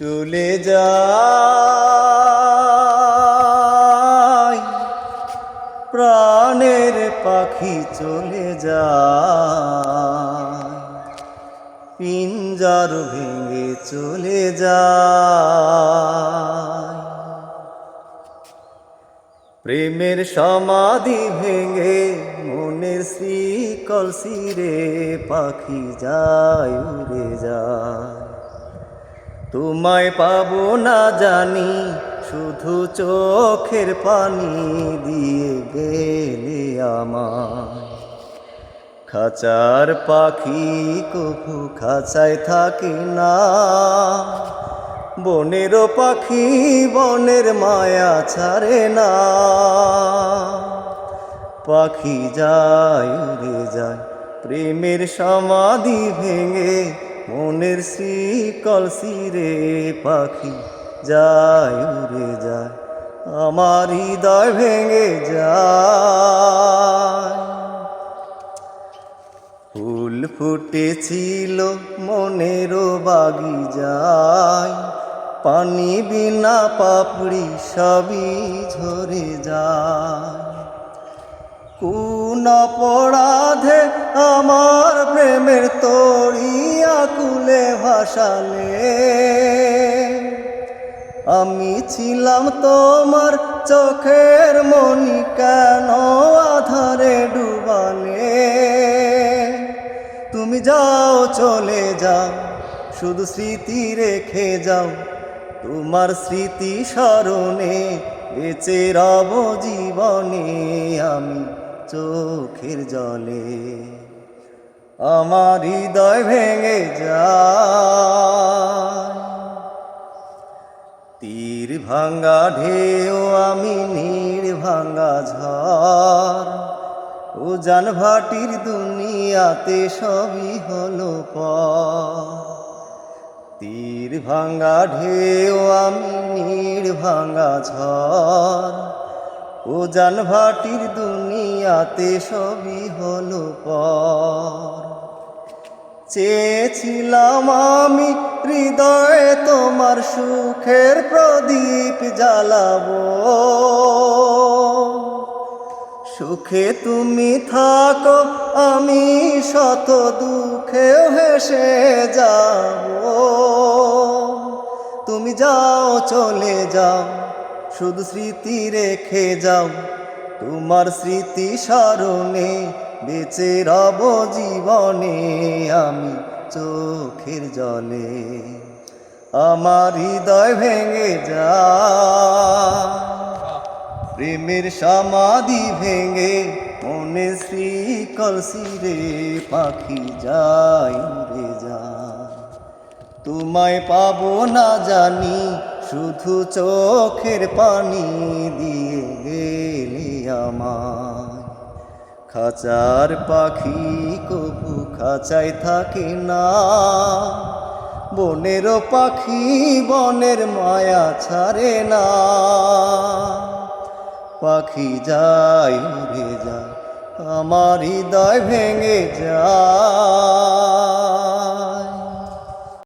চলে যায়। প্রাণের পাখি চলে যায়। পিঞ্জার ভেঙে চলে যায়। প্রেমের সমাধি ভেঙে মনের শ্রীকল সিরে পাখি যায় যায় তোমায় পাবো না জানি, শুধু চোখের পানি দিয়ে গেলে আমায়। খাঁচার পাখি কভু খাঁচায় থাকে না। বনেরও পাখি বনের মায়া ছাড়ে না। পাখি যায়, উড়ে যায়, প্রেমের সমাধি ভেঙে মনের শ্রীকল সিরে পাখি যায়, উড়ে যায়, আমার হৃদয় ভেঙে যায়। ফুল ফুটেছিল মনেরও বাগি যায় পানি বিনা পাপড়ি সবই ঝরে যায়। কোন অপরাধে আমার প্রেমের তড়িয়া কুলে ভাসালে। আমি ছিলাম তোমার চোখের মনি কেন আধারে ডুবালে? তুমি যাও, চলে যাও, শুধু স্মৃতি রেখে যাও। তোমার স্মৃতি স্মরণে বেঁচে রব জীবনে আমি চোখের জলে আমার হৃদয় ভেঙে যায়। তীর ভাঙ্গা ঢেউ, আমি নীড় ভাঙ্গা ঝড়, ও জান ভাটির দুনিয়াতে সবই হলো তীর ভাঙ্গা ঢেউ, আমি নীড় ভাঙ্গা ঝড়, ও জান ভাটির দুনিয়াতে সবই হলো পর। চেয়েছিলাম আমি হৃদয়ে তোমার সুখের প্রদীপ জ্বালাবো। সুখে তুমি থাকো, আমি শত দুঃখে হেসে যাব। তুমি যাও, চলে যাও, শুধু স্মৃতি রেখে যাও। তোমার স্মৃতি স্মরণে বেঁচে রব জীবনে আমি চোখের জলে আমার হৃদয় ভেঙে যা। প্রেমের সমাধি ভেঙে মনে শ্রীকল সিরে পাখি যাই উড়ে যায়। তোমায় পাবো না জানি শুধু চোখের পানি দিয়ে গেলে আমায়। খাঁচার পাখি কবু খাঁচায় থাকে না। বনেরও পাখি বনের মায়া ছাড়ে না। পাখি যায় উড়ে যায় আমার হৃদয় ভেঙে যায়